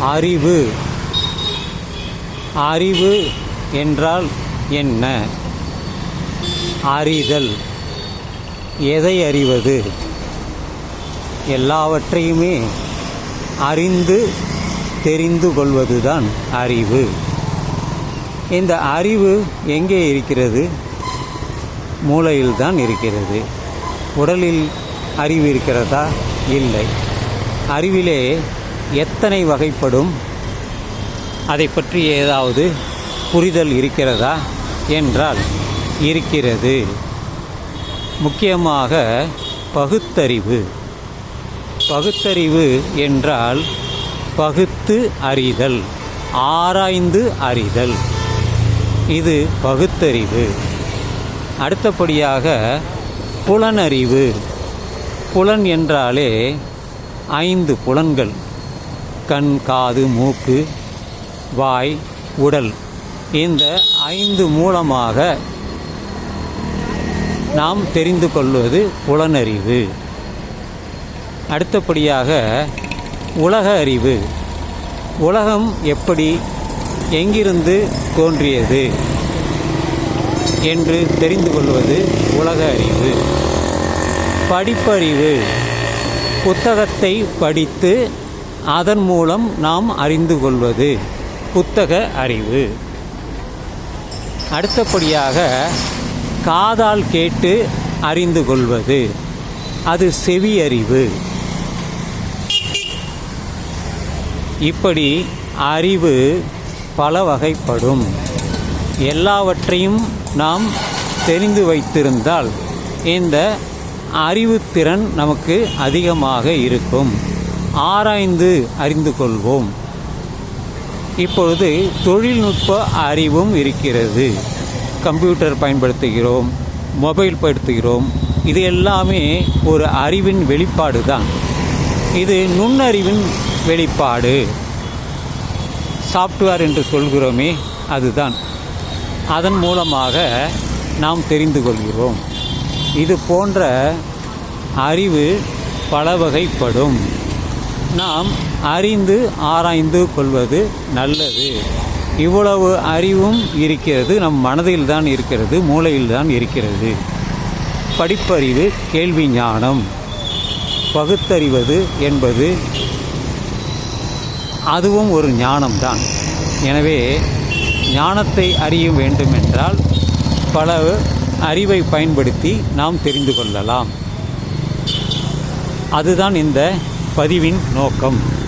அறிவு. அறிவு என்றால் என்ன? அறிதல். எதை அறிவது? எல்லாவற்றையுமே அறிந்து தெரிந்து கொள்வதுதான் அறிவு. இந்த அறிவு எங்கே இருக்கிறது? மூளையில்தான் இருக்கிறது. உடலில் அறிவு இருக்கிறதா? இல்லை. அறிவிலே எத்தனை வகைப்படும்? அதை பற்றி ஏதாவது புரிதல் இருக்கிறதா என்றால் இருக்கிறது. முக்கியமாக பகுத்தறிவு. பகுத்தறிவு என்றால் பகுத்து அறிதல் ஆராய்ந்து அறிதல். இது பகுத்தறிவு. அடுத்தபடியாக புலனறிவு. புலன் என்றாலே ஐந்து புலன்கள். கண் காது மூக்கு வாய் உடல் இந்த ஐந்து மூலமாக நாம் தெரிந்து கொள்வது புலனறிவு அடுத்தபடியாக உலக அறிவு. உலகம் எப்படி எங்கிருந்து தோன்றியது என்று தெரிந்து கொள்வது உலக அறிவு. படிப்பறிவு. புத்தகத்தை படித்து அதன் மூலம் நாம் அறிந்து கொள்வது. புத்தக அறிவு. அடுத்தபடியாக காதால் கேட்டு அறிந்து கொள்வது. அது செவி அறிவு. இப்படி அறிவு பல வகைப்படும். எல்லாவற்றையும் நாம் தெரிந்து வைத்திருந்தால் இந்த அறிவுத்திறன் நமக்கு அதிகமாக இருக்கும். ஆராய்ந்து அறிந்து கொள்வோம். இப்பொழுது தொழில்நுட்ப அறிவும் இருக்கிறது. கம்ப்யூட்டர் பயன்படுத்துகிறோம் மொபைல் பயன்படுத்துகிறோம் இது எல்லாமே ஒரு அறிவின் வெளிப்பாடு தான். இது நுண்ணறிவின் வெளிப்பாடு. சாஃப்ட்வேர் என்று சொல்கிறோமே அதுதான். அதன் மூலமாக நாம் தெரிந்து கொள்கிறோம். இது போன்ற அறிவு பல வகைப்படும் நாம் அறிந்து ஆராய்ந்து கொள்வது நல்லது. இவ்வளவு அறிவும் இருக்கிறது நம் மனதில் தான் இருக்கிறது மூளையில் தான் இருக்கிறது. படிப்பறிவு கேள்வி ஞானம். பகுத்தறிவது என்பது அதுவும் ஒரு ஞானம்தான். எனவே ஞானத்தை அறிய வேண்டுமென்றால் பல அறிவை பயன்படுத்தி நாம் தெரிந்து கொள்ளலாம். அதுதான் இந்த பதிவின் நோக்கம்.